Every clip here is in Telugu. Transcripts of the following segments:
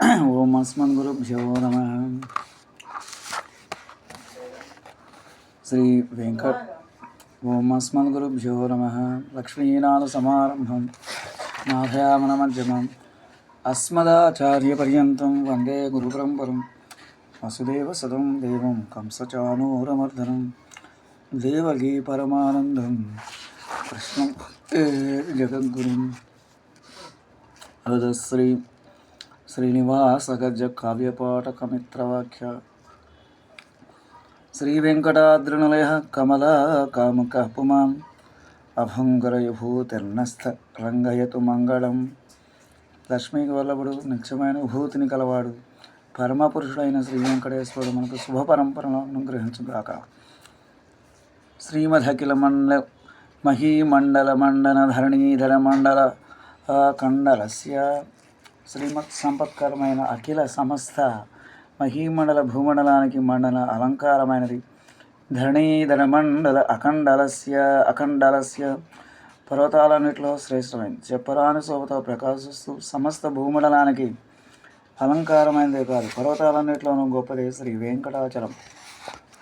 ఓం అస్మన్ గురుభ్యో నమ. శ్రీ వెంకట్ ఓం అస్మన్ గురుభ్యో నమ. లక్ష్మీనాథ సమారంభం నాభయామన మధ్యమం అస్మదాచార్యపర్యంతం వందే గురుపరంపరం వసుదేవ సదం దేవం కంసచానూరమర్దనం దేవగీ పరమానందం కృష్ణం వందే జగద్గురుం. అదశ్రీ శ్రీనివాసగజ కావ్యపాఠకమిత్రవాక్య శ్రీ వెంకటాద్రినిలయ కమల కాముక పుమాన్ అభంగరయుభూతిర్నస్థ రంగయతు మంగళం. లక్ష్మీకి వల్లభుడు నిత్యమైన విభూతిని కలవాడు. పరమపురుషుడైన శ్రీ వెంకటేశ్వరుడు మనకు శుభ పరంపరను అనుగ్రహించుగాక. శ్రీమధకిల మండల మహీమండల మండన ధరణీధర మండల కండలస్య శ్రీమత్ సంపత్కరమైన అఖిల సమస్త మహీమండల భూమండలానికి మండల అలంకారమైనది. ధరణీధర మండల అఖండలస్య అఖండలస్య పర్వతాలన్నిటిలో శ్రేష్టమైనది. చెప్పరాని శోభతో ప్రకాశిస్తూ సమస్త భూమండలానికి అలంకారమైనదే కాదు పర్వతాలన్నిటిలోనూ గొప్పది శ్రీ వెంకటాచలం.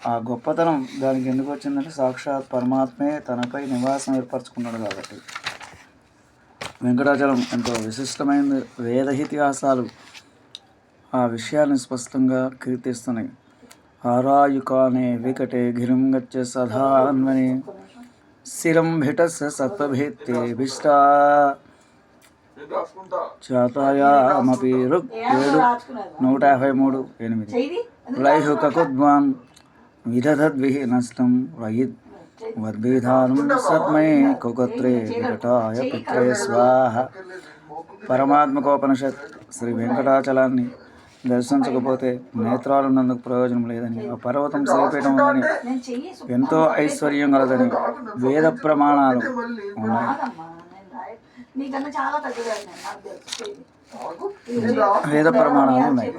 ఆ గొప్పతనం దానికి ఎందుకు వచ్చిందంటే సాక్షాత్ పరమాత్మే తనపై నివాసం ఏర్పరచుకున్నాడు కాబట్టి. వెంకటాచలం ఎంతో విశిష్టమైన వేద ఇతిహాసాలు ఆ విషయాన్ని స్పష్టంగా కీర్తిస్తున్నాయి. ఆరాయుకానే వికటే గిరిం గచ్చ సదాన్వని శిరం భిటస్ సత్వభేత్తే విష్టా చాతాయామపి రుక్ ఏడు నూట యాభై మూడు ఎనిమిది. లైహుకకుద్వాం విదధద్విహీనష్టం వయిద్ వద్భిధానం సత్మై కుకత్రే వికటాయ పిత్రే స్వాహ. పరమాత్మకోపనిషత్ శ్రీ వెంకటాచలాన్ని దర్శించకపోతే నేత్రాలు ప్రయోజనం లేదని ఆ పర్వతం శ్రీపీఠం ఉందని ఎంతో ఐశ్వర్యం కలదని వేద ప్రమాణాలు ఉన్నాయి. వేద ప్రమాణాలు ఉన్నాయి.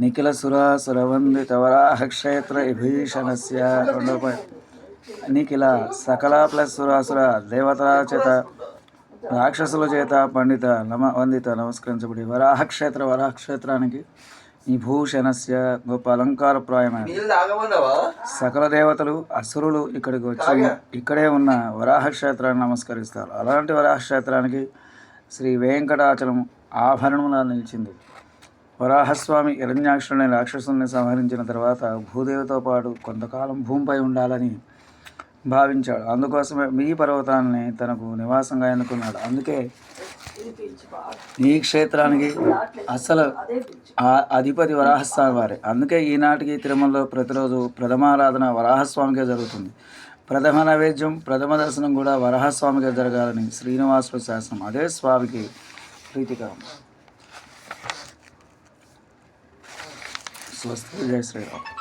నిఖిల సుర సురవందిత క్షేత్ర విభీషణస్య రెండో పాయింట్ నిఖిల సకల ప్లస్ సురాసుర దేవతల చేత రాక్షసుల చేత పండిత నమ వందిత నమస్కరించబడి వరాహక్షేత్ర వరాహక్షేత్రానికి విభూషణస్య గొప్ప అలంకారప్రాయమైన సకల దేవతలు అసురులు ఇక్కడికి వచ్చి ఇక్కడే ఉన్న వరాహక్షేత్రాన్ని నమస్కరిస్తారు. అలాంటి వరాహక్షేత్రానికి శ్రీ వెంకటాచలం ఆభరణములా నిలిచింది. వరాహస్వామి హిరణ్యాక్షుని రాక్షసుల్ని సంహరించిన తర్వాత భూదేవితో పాటు కొంతకాలం భూమిపై ఉండాలని భావించాడు. అందుకోసమే మీ పర్వతాన్ని తనకు నివాసంగా ఎన్నుకున్నాడు. అందుకే ఈ క్షేత్రానికి అసలు అధిపతి వరాహస్వామి వారే. అందుకే ఈనాటికి తిరుమలలో ప్రతిరోజు ప్రథమారాధన వరాహస్వామికే జరుగుతుంది. ప్రథమ నైవేద్యం ప్రథమ దర్శనం కూడా వరాహస్వామిగా జరగాలని శ్రీనివాసుడు శాసనం అదే స్వామికి ప్రీతికరం. స్వస్తి. జయ శ్రీరామ్.